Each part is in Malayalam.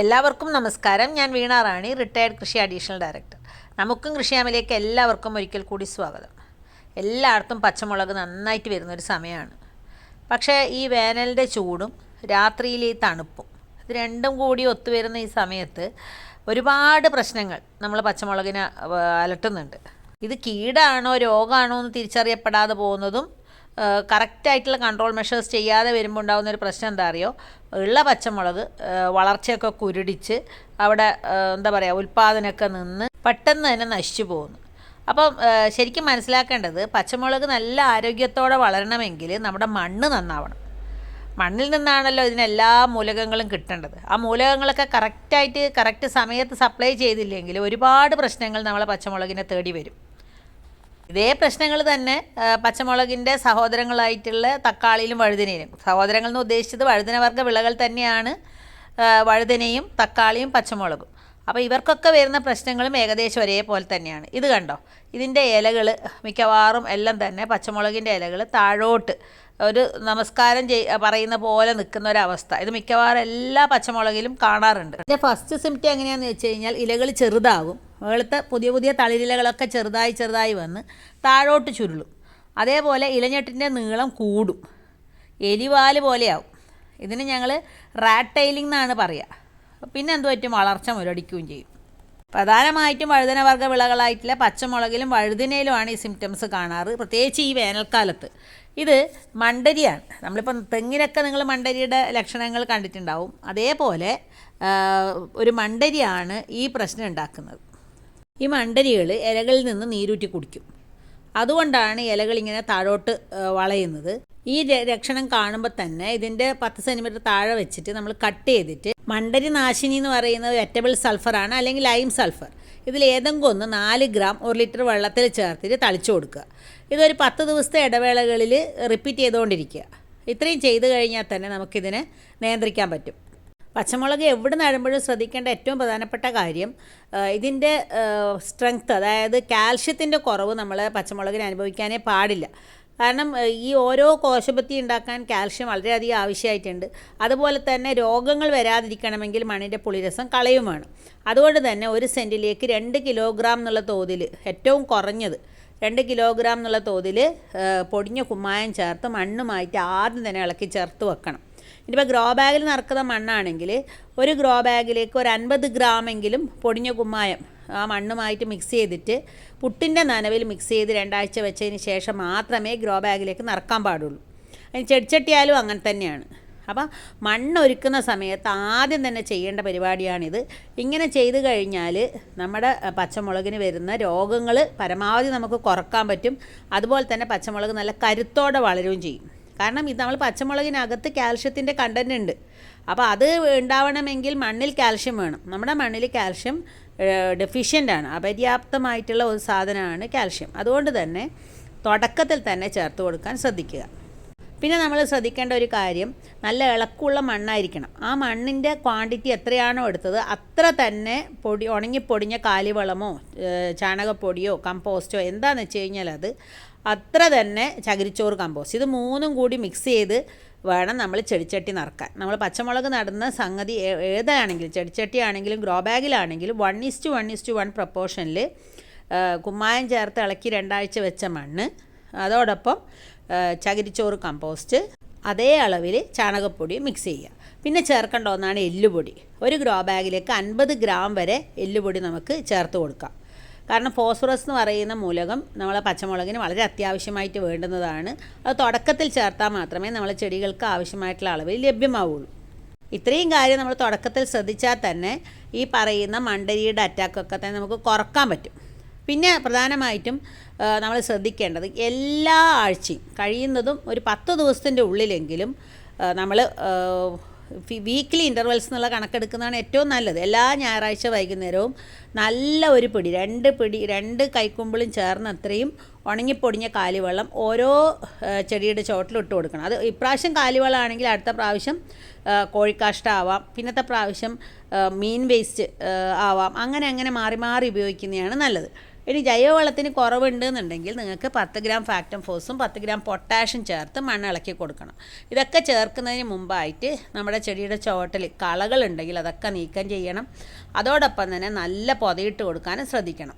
എല്ലാവർക്കും നമസ്കാരം. ഞാൻ വീണ റാണി റിട്ടയർഡ് കൃഷി അഡീഷണൽ ഡയറക്ടർ നമുക്കും കൃഷിയാമിലേക്ക് എല്ലാവർക്കും ഒരിക്കൽ കൂടി സ്വാഗതം. എല്ലായിടത്തും പച്ചമുളക് നന്നായിട്ട് വരുന്നൊരു സമയമാണ്. പക്ഷേ ഈ വേനലിന്റെ ചൂടും രാത്രിയിലെ ഈ തണുപ്പും ഇത് രണ്ടും കൂടി ഒത്തുവരുന്ന ഈ സമയത്ത് ഒരുപാട് പ്രശ്നങ്ങൾ നമ്മൾ പച്ചമുളകിനെ അലട്ടുന്നുണ്ട്. ഇത് കീടാണോ രോഗമാണോ എന്ന് തിരിച്ചറിയപ്പെടാതെ പോകുന്നതും കറക്റ്റായിട്ടുള്ള കൺട്രോൾ മെഷേഴ്സ് ചെയ്യാതെ വരുമ്പോൾ ഉണ്ടാകുന്ന ഒരു പ്രശ്നം എന്താ അറിയോ? ഉള്ള പച്ചമുളക് വളർച്ചയൊക്കെ കുരുടിച്ച് അവിടെ എന്താ പറയുക ഉൽപ്പാദനമൊക്കെ നിന്ന് പെട്ടെന്ന് തന്നെ നശിച്ചു പോകുന്നു. അപ്പം ശരിക്കും മനസ്സിലാക്കേണ്ടത് പച്ചമുളക് നല്ല ആരോഗ്യത്തോടെ വളരണമെങ്കിൽ നമ്മുടെ മണ്ണ് നന്നാവണം. മണ്ണിൽ നിന്നാണല്ലോ ഇതിനെല്ലാ മൂലകങ്ങളും കിട്ടേണ്ടത്. ആ മൂലകങ്ങളൊക്കെ കറക്റ്റായിട്ട് കറക്റ്റ് സമയത്ത് സപ്ലൈ ചെയ്തില്ലെങ്കിൽ ഒരുപാട് പ്രശ്നങ്ങൾ നമ്മളെ പച്ചമുളകിനെ തേടി വരും. ഇതേ പ്രശ്നങ്ങൾ തന്നെ പച്ചമുളകിന്റെ സഹോദരങ്ങളായിട്ടുള്ള തക്കാളിയിലും വഴുതനയിലും. സഹോദരങ്ങൾ എന്ന് ഉദ്ദേശിച്ചത് വഴുതനവർഗ വിളകൾ തന്നെയാണ് വഴുതനയും തക്കാളിയും പച്ചമുളകും. അപ്പോൾ ഇവർക്കൊക്കെ വരുന്ന പ്രശ്നങ്ങളും ഏകദേശം ഒരേപോലെ തന്നെയാണ്. ഇത് കണ്ടോ? ഇതിന്റെ ഇലകൾ മിക്കവാറും എല്ലാം തന്നെ പച്ചമുളകിന്റെ ഇലകൾ താഴോട്ട് ഒരു നമസ്കാരം ചെയ് പറയുന്ന പോലെ നിൽക്കുന്ന ഒരവസ്ഥ. ഇത് മിക്കവാറും എല്ലാ പച്ചമുളകിലും കാണാറുണ്ട്. ഇതിന്റെ ഫസ്റ്റ് സിംറ്റം എങ്ങനെയാണെന്ന് വെച്ച് കഴിഞ്ഞാൽ ഇലകൾ ചെറുതാകും. മുകളിലത്തെ പുതിയ പുതിയ തളിരിലകളൊക്കെ ചെറുതായി ചെറുതായി വന്ന് താഴോട്ട് ചുരുളും. അതേപോലെ ഇലഞ്ഞെട്ടിന്റെ നീളം കൂടും. എലിവാൽ പോലെയാവും. ഇതിന് ഞങ്ങൾ റാറ്റ് ടൈലിംഗ് എന്നാണ് പറയുക പിന്നെ എന്തു പറ്റും? വളർച്ച മുരടിക്കുകയും ചെയ്യും. പ്രധാനമായിട്ടും വഴുതനവർഗ വിളകളായിട്ടുള്ള പച്ചമുളകിലും വഴുതനയിലുമാണ് ഈ സിംറ്റംസ് കാണാറ്. പ്രത്യേകിച്ച് ഈ വേനൽക്കാലത്ത്. ഇത് മണ്ടരിയാണ്. നമ്മളിപ്പം തെങ്ങിനൊക്കെ നിങ്ങൾ മണ്ടരിയുടെ ലക്ഷണങ്ങൾ കണ്ടിട്ടുണ്ടാവും. അതേപോലെ ഒരു മണ്ടരിയാണ് ഈ പ്രശ്നം ഉണ്ടാക്കുന്നത്. ഈ മണ്ടരികൾ ഇലകളിൽ നിന്ന് നീരൂറ്റി കുടിക്കും. അതുകൊണ്ടാണ് ഇലകൾ ഇങ്ങനെ താഴോട്ട് വളയുന്നത്. ഈ രക്ഷണം കാണുമ്പോൾ തന്നെ ഇതിന്റെ പത്ത് സെന്റിമീറ്റർ താഴെ വെച്ചിട്ട് നമ്മൾ കട്ട് ചെയ്തിട്ട് മണ്ടരി നാശിനി എന്ന് പറയുന്നത് വെറ്റബിൾ സൾഫറാണ് അല്ലെങ്കിൽ ലൈം സൾഫർ. ഇതിൽ ഏതെങ്കിലും ഒന്ന് നാല് ഗ്രാം ഒരു ലിറ്റർ വെള്ളത്തിൽ ചേർത്തിട്ട് തളിച്ചു കൊടുക്കുക. ഇതൊരു പത്ത് ദിവസത്തെ ഇടവേളകളിൽ റിപ്പീറ്റ് ചെയ്തുകൊണ്ടിരിക്കുക. ഇത്രയും ചെയ്തു കഴിഞ്ഞാൽ തന്നെ നമുക്കിതിനെ നിയന്ത്രിക്കാൻ പറ്റും. പച്ചമുളക് എവിടെ നടുമ്പോഴും ശ്രദ്ധിക്കേണ്ട ഏറ്റവും പ്രധാനപ്പെട്ട കാര്യം ഇതിന്റെ സ്ട്രെങ്ത് അതായത് കാൽഷ്യത്തിന്റെ കുറവ് നമ്മൾ പച്ചമുളകിന് അനുഭവിക്കാനേ പാടില്ല. കാരണം ഈ ഓരോ കോശപത്തി ഉണ്ടാക്കാൻ കാൽഷ്യം വളരെയധികം ആവശ്യമായിട്ടുണ്ട്. അതുപോലെ തന്നെ രോഗങ്ങൾ വരാതിരിക്കണമെങ്കിൽ മണ്ണിന്റെ പുളിരസം കളയും വേണം അതുകൊണ്ട് തന്നെ ഒരു സെന്റിലേക്ക് രണ്ട് കിലോഗ്രാം എന്നുള്ള തോതിൽ ഏറ്റവും കുറഞ്ഞത് രണ്ട് കിലോഗ്രാം എന്നുള്ള തോതിൽ പൊടിഞ്ഞ കുമ്മായം ചേർത്ത് മണ്ണുമായിട്ട് ആദ്യം തന്നെ ഇളക്കി ചേർത്ത് വെക്കണം. ഇനിയിപ്പോൾ ഗ്രോ ബാഗിൽ നിറക്കുന്ന മണ്ണാണെങ്കിൽ ഒരു ഗ്രോ ബാഗിലേക്ക് ഒരു അൻപത് ഗ്രാമെങ്കിലും പൊടിഞ്ഞ കുമ്മായം ആ മണ്ണുമായിട്ട് മിക്സ് ചെയ്തിട്ട് പുട്ടിന്റെ നനവിൽ മിക്സ് ചെയ്ത് രണ്ടാഴ്ച വെച്ചതിന് ശേഷം മാത്രമേ ഗ്രോ ബാഗിലേക്ക് നിറക്കാൻ പാടുള്ളൂ. അതിന് ചെടിച്ചട്ടിയാലും അങ്ങനെ തന്നെയാണ്. അപ്പം മണ്ണ് ഒരുക്കുന്ന സമയത്ത് ആദ്യം തന്നെ ചെയ്യേണ്ട പരിപാടിയാണിത്. ഇങ്ങനെ ചെയ്തു കഴിഞ്ഞാൽ നമ്മുടെ പച്ചമുളകിന് വരുന്ന രോഗങ്ങൾ പരമാവധി നമുക്ക് കുറയ്ക്കാൻ പറ്റും. അതുപോലെ തന്നെ പച്ചമുളക് നല്ല കരുത്തോടെ വളരുകയും ചെയ്യും. കാരണം ഇത് നമ്മൾ പച്ചമുളകിനകത്ത് കാൽഷ്യത്തിന്റെ കണ്ടന്റ് ഉണ്ട്. അപ്പോൾ അത് ഉണ്ടാവണമെങ്കിൽ മണ്ണിൽ കാൽഷ്യം വേണം. നമ്മുടെ മണ്ണിൽ കാൽഷ്യം ഡെഫിഷ്യന്റ് ആണ്. അപര്യാപ്തമായിട്ടുള്ള ഒരു സാധനമാണ് കാൽഷ്യം. അതുകൊണ്ട് തന്നെ തുടക്കത്തിൽ തന്നെ ചേർത്ത് കൊടുക്കാൻ ശ്രദ്ധിക്കുക. പിന്നെ നമ്മൾ ശ്രദ്ധിക്കേണ്ട ഒരു കാര്യം നല്ല ഇളക്കുള്ള മണ്ണായിരിക്കണം. ആ മണ്ണിന്റെ ക്വാണ്ടിറ്റി എത്രയാണോ എടുത്തത് അത്ര തന്നെ പൊടി ഉണങ്ങിപ്പൊടിഞ്ഞ കാലിവളമോ ചാണകപ്പൊടിയോ കമ്പോസ്റ്റോ എന്താണെന്ന് വെച്ച് കഴിഞ്ഞാൽ അത് അത്ര തന്നെ ചകിരിച്ചോറ് കമ്പോസ്റ്റ് ഇത് മൂന്നും കൂടി മിക്സ് ചെയ്ത് വേണം നമ്മൾ ചെടിച്ചട്ടി നിറക്കാൻ. നമ്മൾ പച്ചമുളക് നടുന്ന സംഗതി ഏതാണെങ്കിലും ചെടിച്ചട്ടി ആണെങ്കിലും grow ബാഗിലാണെങ്കിലും one is to one is to one പ്രപ്പോർഷനിൽ കുമ്മായം ചേർത്ത് ഇളക്കി രണ്ടാഴ്ച വെച്ച മണ്ണ് അതോടൊപ്പം ചകിരിച്ചോറ് കമ്പോസ്റ്റ് അതേ അളവിൽ ചാണകപ്പൊടി മിക്സ് ചെയ്യുക. പിന്നെ ചേർക്കേണ്ട ഒന്നാണ് എല്ലുപൊടി. ഒരു ഗ്രോ ബാഗിലേക്ക് അൻപത് ഗ്രാം വരെ എല്ലുപൊടി നമുക്ക് ചേർത്ത് കൊടുക്കാം. കാരണം ഫോസ്ഫറസ് എന്ന് പറയുന്ന മൂലകം നമ്മളെ പച്ചമുളകിന് വളരെ അത്യാവശ്യമായിട്ട് വേണ്ടുന്നതാണ്. അത് തുടക്കത്തിൽ ചേർത്താൽ മാത്രമേ നമ്മളെ ചെടികൾക്ക് ആവശ്യമായിട്ടുള്ള അളവിൽ ലഭ്യമാവുള്ളൂ. ഇത്രയും കാര്യം നമ്മൾ തുടക്കത്തിൽ ശ്രദ്ധിച്ചാൽ തന്നെ ഈ പറയുന്ന മണ്ടരിയുടെ അറ്റാക്കൊക്കെ തന്നെ നമുക്ക് കുറയ്ക്കാൻ പറ്റും. പിന്നെ പ്രധാനമായിട്ടും നമ്മൾ ശ്രദ്ധിക്കേണ്ടത് എല്ലാ ആഴ്ചയും കഴിയുന്നതും ഒരു പത്ത് ദിവസത്തിന്റെ ഉള്ളിലെങ്കിലും നമ്മൾ വീക്ക്ലി ഇന്റർവെൽസ് എന്നുള്ള കണക്കെടുക്കുന്നതാണ് ഏറ്റവും നല്ലത്. എല്ലാ ഞായറാഴ്ച വൈകുന്നേരവും നല്ല ഒരു പിടി രണ്ട് പിടി രണ്ട് കൈക്കുമ്പിളും ചേർന്ന് അത്രയും ഉണങ്ങിപ്പൊടിഞ്ഞ കാലിവെള്ളം ഓരോ ചെടിയുടെ ചോട്ടിലിട്ട് കൊടുക്കണം. അത് ഇപ്രാവശ്യം കാലിവെള്ളമാണെങ്കിൽ അടുത്ത പ്രാവശ്യം കോഴിക്കാഷ്ടാവാം പിന്നത്തെ പ്രാവശ്യം മീൻ വേസ്റ്റ് ആവാം അങ്ങനെ അങ്ങനെ മാറി മാറി ഉപയോഗിക്കുന്നതാണ് നല്ലത്. ഇനി ജൈവവളത്തിന് കുറവുണ്ടെന്നുണ്ടെങ്കിൽ നിങ്ങൾക്ക് പത്ത് ഗ്രാം ഫാക്ടം ഫോസും പത്ത് ഗ്രാം പൊട്ടാഷ്യം ചേർത്ത് മണ്ണ് ഇളക്കി കൊടുക്കണം. ഇതൊക്കെ ചേർക്കുന്നതിന് മുമ്പായിട്ട് നമ്മുടെ ചെടിയുടെ ചുവട്ടിൽ കളകളുണ്ടെങ്കിൽ അതൊക്കെ നീക്കം ചെയ്യണം. അതോടൊപ്പം തന്നെ നല്ല പൊതയിട്ട് കൊടുക്കാനും ശ്രദ്ധിക്കണം.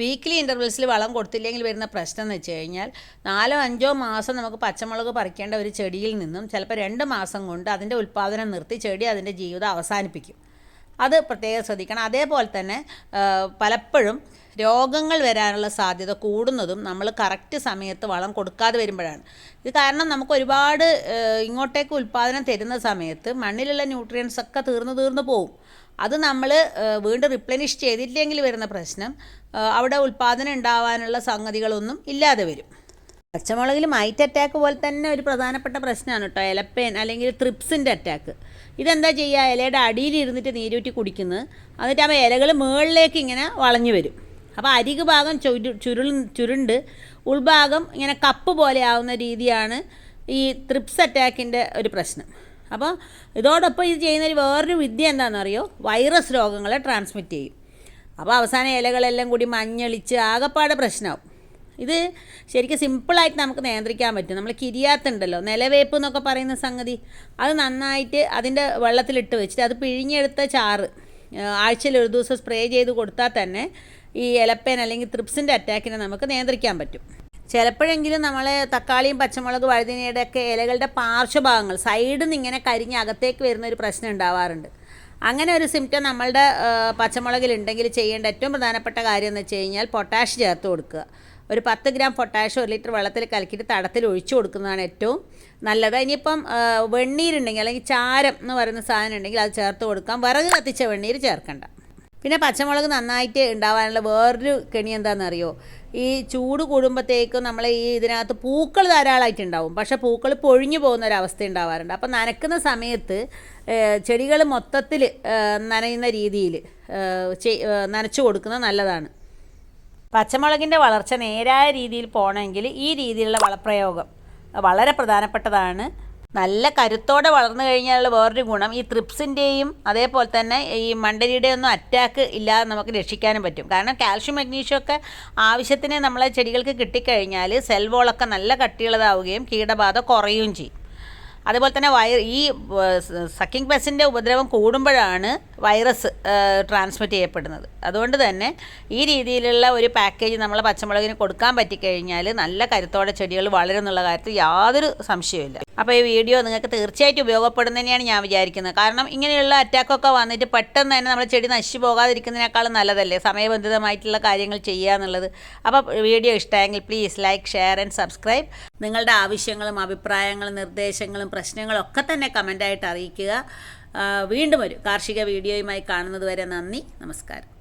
വീക്ക്ലി ഇന്റർവെൽസിൽ വളം കൊടുത്തില്ലെങ്കിൽ വരുന്ന പ്രശ്നം എന്ന് വെച്ച് കഴിഞ്ഞാൽ നാലോ അഞ്ചോ മാസം നമുക്ക് പച്ചമുളക് പറിക്കേണ്ട ഒരു ചെടിയിൽ നിന്നും ചിലപ്പോൾ രണ്ട് മാസം കൊണ്ട് അതിന്റെ ഉൽപ്പാദനം നിർത്തി ചെടി അതിന്റെ ജീവിതം അവസാനിപ്പിക്കും. അത് പ്രത്യേകം ശ്രദ്ധിക്കണം. അതേപോലെ തന്നെ പലപ്പോഴും രോഗങ്ങൾ വരാനുള്ള സാധ്യത കൂടുന്നതും നമ്മൾ കറക്റ്റ് സമയത്ത് വളം കൊടുക്കാതെ വരുമ്പോഴാണ്. ഇത് കാരണം നമുക്ക് ഒരുപാട് ഇങ്ങോട്ടേക്ക് ഉൽപ്പാദനം തരുന്ന സമയത്ത് മണ്ണിലുള്ള ന്യൂട്രിയൻസ് ഒക്കെ തീർന്നു തീർന്നു പോകും അത് നമ്മൾ വീണ്ടും റിപ്ലനിഷ് ചെയ്തില്ലെങ്കിൽ വരുന്ന പ്രശ്നം അവിടെ ഉൽപ്പാദനം ഉണ്ടാവാനുള്ള സംഗതികളൊന്നും ഇല്ലാതെ വരും. പച്ചമുളകിൽ മൈറ്റ് അറ്റാക്ക് പോലെ തന്നെ ഒരു പ്രധാനപ്പെട്ട പ്രശ്നമാണ് കേട്ടോ. ഇലപ്പേൻ അല്ലെങ്കിൽ ത്രിപ്സിന്റെ അറ്റാക്ക് ഇതെന്താ ചെയ്യുക? ഇലയുടെ അടിയിൽ ഇരുന്നിട്ട് നീരൂറ്റി കുടിക്കുന്നത്. എന്നിട്ട് ആ ഇലകൾ മുകളിലേക്ക് ഇങ്ങനെ വളഞ്ഞു വരും. അപ്പോൾ അരിക് ഭാഗം ചുരു ചുരുൾ ചുരുണ്ട്. ഉൾഭാഗം ഇങ്ങനെ കപ്പ് പോലെ ആവുന്ന രീതിയാണ് ഈ ത്രിപ്സ് അറ്റാക്കിന്റെ ഒരു പ്രശ്നം. അപ്പോൾ ഇതോടൊപ്പം ഇത് ചെയ്യുന്ന ഒരു വേറൊരു വിദ്യ എന്താണെന്നറിയോ? വൈറസ് രോഗങ്ങളെ ട്രാൻസ്മിറ്റ് ചെയ്യും. അപ്പോൾ അവസാന ഇലകളെല്ലാം കൂടി മഞ്ഞളിച്ച് ആകപ്പാടെ പ്രശ്നമാവും ഇത് ശരിക്കും സിമ്പിളായിട്ട് നമുക്ക് നിയന്ത്രിക്കാൻ പറ്റും. നമ്മൾ കിരിയാത്തുണ്ടല്ലോ നിലവേപ്പ് എന്നൊക്കെ പറയുന്ന സംഗതി. അത് നന്നായിട്ട് അതിന്റെ വെള്ളത്തിലിട്ട് വെച്ചിട്ട് അത് പിഴിഞ്ഞെടുത്ത ചാറ് ആഴ്ചയിൽ ഒരു ദിവസം സ്പ്രേ ചെയ്ത് കൊടുത്താൽ തന്നെ ഈ ഇലപ്പേൻ അല്ലെങ്കിൽ ത്രിപ്സിന്റെ അറ്റാക്കിനെ നമുക്ക് നിയന്ത്രിക്കാൻ പറ്റും. ചിലപ്പോഴെങ്കിലും നമ്മൾ തക്കാളിയും പച്ചമുളക് വഴുതിനയുടെ ഒക്കെ ഇലകളുടെ പാർശ്വഭാഗങ്ങൾ സൈഡിൽ നിന്ന് ഇങ്ങനെ കരിഞ്ഞ് അകത്തേക്ക് വരുന്ന ഒരു പ്രശ്നം ഉണ്ടാവാറുണ്ട്. അങ്ങനെ ഒരു സിംറ്റം നമ്മളുടെ പച്ചമുളകിലുണ്ടെങ്കിൽ ചെയ്യേണ്ട ഏറ്റവും പ്രധാനപ്പെട്ട കാര്യം എന്ന് വെച്ച് കഴിഞ്ഞാൽ പൊട്ടാഷ് ചേർത്ത് കൊടുക്കുക. ഒരു പത്ത് ഗ്രാം പൊട്ടാഷ് ഒരു ലിറ്റർ വെള്ളത്തിൽ കലക്കിയിട്ട് തടത്തിൽ ഒഴിച്ചു കൊടുക്കുന്നതാണ് ഏറ്റവും നല്ലത്. ഇനിയിപ്പം വെണ്ണീരുണ്ടെങ്കിൽ അല്ലെങ്കിൽ ചാരം എന്ന് പറയുന്ന സാധനം ഉണ്ടെങ്കിൽ അത് ചേർത്ത് കൊടുക്കാം. വിറക് കത്തിച്ച വെണ്ണീര് ചേർക്കണ്ട. പിന്നെ പച്ചമുളക് നന്നായിട്ട് ഉണ്ടാവാനുള്ള വേറൊരു കെണി എന്താണെന്നറിയോ? ഈ ചൂട് കൂടുമ്പോഴത്തേക്കും നമ്മൾ ഈ ഇതിനകത്ത് പൂക്കൾ ധാരാളമായിട്ട് ഉണ്ടാവും. പക്ഷേ പൂക്കൾ പൊഴിഞ്ഞു പോകുന്ന ഒരു അവസ്ഥ ഉണ്ടാവാറുണ്ട്. അപ്പം നനക്കുന്ന സമയത്ത് ചെടികൾ മൊത്തത്തിൽ നനയുന്ന രീതിയിൽ നനച്ചു കൊടുക്കുന്നത് നല്ലതാണ്. പച്ചമുളകിന്റെ വളർച്ച നേരായ രീതിയിൽ പോകണമെങ്കിൽ ഈ രീതിയിലുള്ള വളപ്രയോഗം വളരെ പ്രധാനപ്പെട്ടതാണ്. നല്ല കരുത്തോടെ വളർന്നു കഴിഞ്ഞാലുള്ള വേറൊരു ഗുണം ഈ ത്രിപ്സിന്റെയും അതേപോലെ തന്നെ ഈ മണ്ടരിയുടെയും ഒന്നും അറ്റാക്ക് ഇല്ലാതെ നമുക്ക് രക്ഷിക്കാനും പറ്റും. കാരണം കാൽഷ്യം മഗ്നീഷ്യം ഒക്കെ ആവശ്യത്തിന് നമ്മളെ ചെടികൾക്ക് കിട്ടിക്കഴിഞ്ഞാൽ സെൽവോളൊക്കെ നല്ല കട്ടിയുള്ളതാവുകയും കീടബാധ കുറയുകയും ചെയ്യും. അതുപോലെ തന്നെ വയർ ഈ സക്കിംഗ് പെസിന്റെ ഉപദ്രവം കൂടുമ്പോഴാണ് വൈറസ് ട്രാൻസ്മിറ്റ് ചെയ്യപ്പെടുന്നത്. അതുകൊണ്ട് തന്നെ ഈ രീതിയിലുള്ള ഒരു പാക്കേജ് നമ്മൾ പച്ചമുളകിന് കൊടുക്കാൻ പറ്റിക്കഴിഞ്ഞാൽ നല്ല കരുത്തോടെ ചെടികൾ വളരുന്നുള്ള കാര്യത്തിൽ യാതൊരു സംശയവുമില്ല. അപ്പോൾ ഈ വീഡിയോ നിങ്ങൾക്ക് തീർച്ചയായിട്ടും ഉപയോഗപ്പെടും തന്നെയാണ് ഞാൻ വിചാരിക്കുന്നത്. കാരണം ഇങ്ങനെയുള്ള അറ്റാക്കൊക്കെ വന്നിട്ട് പെട്ടെന്ന് തന്നെ നമ്മൾ ചെടി നശിച്ചു പോകാതിരിക്കുന്നതിനേക്കാളും നല്ലതല്ലേ? സമയബന്ധിതമായിട്ടുള്ള കാര്യങ്ങൾ ചെയ്യുക എന്നുള്ളത്. അപ്പോൾ വീഡിയോ ഇഷ്ടമായെങ്കിൽ please like share and subscribe നിങ്ങളുടെ ആവശ്യങ്ങളും അഭിപ്രായങ്ങളും നിർദ്ദേശങ്ങളും പ്രശ്നങ്ങളും ഒക്കെ തന്നെ കമന്റായിട്ട് അറിയിക്കുക. വീണ്ടും ഒരു കാർഷിക വീഡിയോയുമായി കാണുന്നത് വരെ നന്ദി നമസ്കാരം.